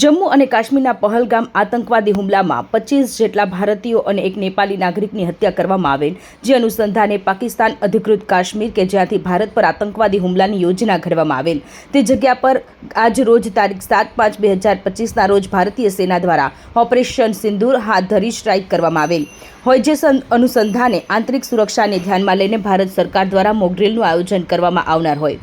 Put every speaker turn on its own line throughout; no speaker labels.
જમ્મુ અને કાશ્મીરના પહલગામ આતંકવાદી હુમલામાં પચીસ જેટલા ભારતીયો અને એક નેપાલી નાગરિકની હત્યા કરવામાં આવેલ, જે અનુસંધાને પાકિસ્તાન અધિકૃત કાશ્મીર કે જ્યાંથી ભારત પર આતંકવાદી હુમલાની યોજના ઘડવામાં આવેલ. તે જગ્યા પર આજ રોજ તારીખ સાત પાંચ બે હજાર પચીસના રોજ ભારતીય સેના દ્વારા ઓપરેશન સિંદૂર હાથ ધરી સ્ટ્રાઇક કરવામાં આવેલ. હોય જે અનુસંધાને આંતરિક સુરક્ષાને ધ્યાનમાં લઈને ભારત સરકાર દ્વારા મોકડ્રીલનું આયોજન કરવામાં આવનાર હોય.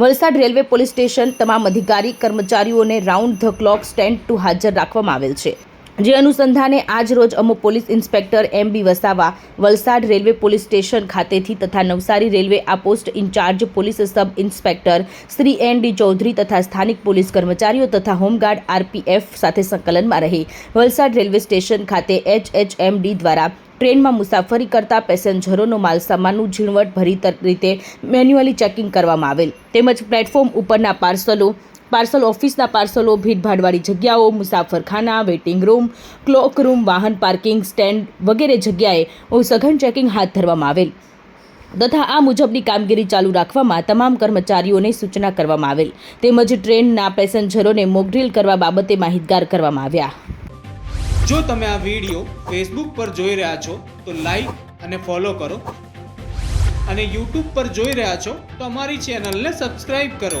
વલસાડ રેલવે પોલીસ સ્ટેશન તમામ અધિકારી, કર્મચારીઓને round the clock stand to હાજર રાખવામાં આવેલ છે. જે અનુસંધાને આજ રોજ અમુક police inspector M B Vasava, Valsad railway police station ખાતેથી તથા નવસારી રેલવે આ post in charge police sub inspector Shri N D Chaudhari તથા સ્થાનિક પોલીસ કર્મચારીઓ તથા હોમગાર્ડ આરપીએફ સાથે સંકલનમાં રહી. વલસાડ રેલવે સ્ટેશન ખાતે એચએચએમડી દ્વારા ટ્રેનમાં મુસાફરી કરતા પેસેન્જરોનો માલ સામાનનું ઝીણવટ ભરી રીતે મેન્યુઅલી ચેકિંગ કરવામાં આવેલ. તેમજ પ્લેટફોર્મ ઉપરના પાર્સલો પાર્સલ ઓફિસના પાર્સલો, ભીડભાડવાળી જગ્યાઓ, મુસાફરખાના, વેઇટિંગ રૂમ, ક્લોક રૂમ, વાહન પાર્કિંગ, સ્ટેન્ડ વગેરે જગ્યાએ સઘન ચેકિંગ હાથ ધરવામાં આવેલ. તથા આ મુજબની કામગીરી ચાલુ રાખવામાં તમામ કર્મચારીઓને સૂચના કરવામાં આવેલ. તેમજ ટ્રેનના પેસેન્જરોને મોકડ્રીલ કરવા બાબતે માહિતગાર કરવામાં આવ્યા.
જો તમે આ વીડિયો ફેસબુક પર જોઈ રહ્યા છો, તો લાઈક અને ફોલો કરો. અને યુટ્યુબ પર જોઈ રહ્યા છો, તો અમારી ચેનલને સબસ્ક્રાઇબ કરો.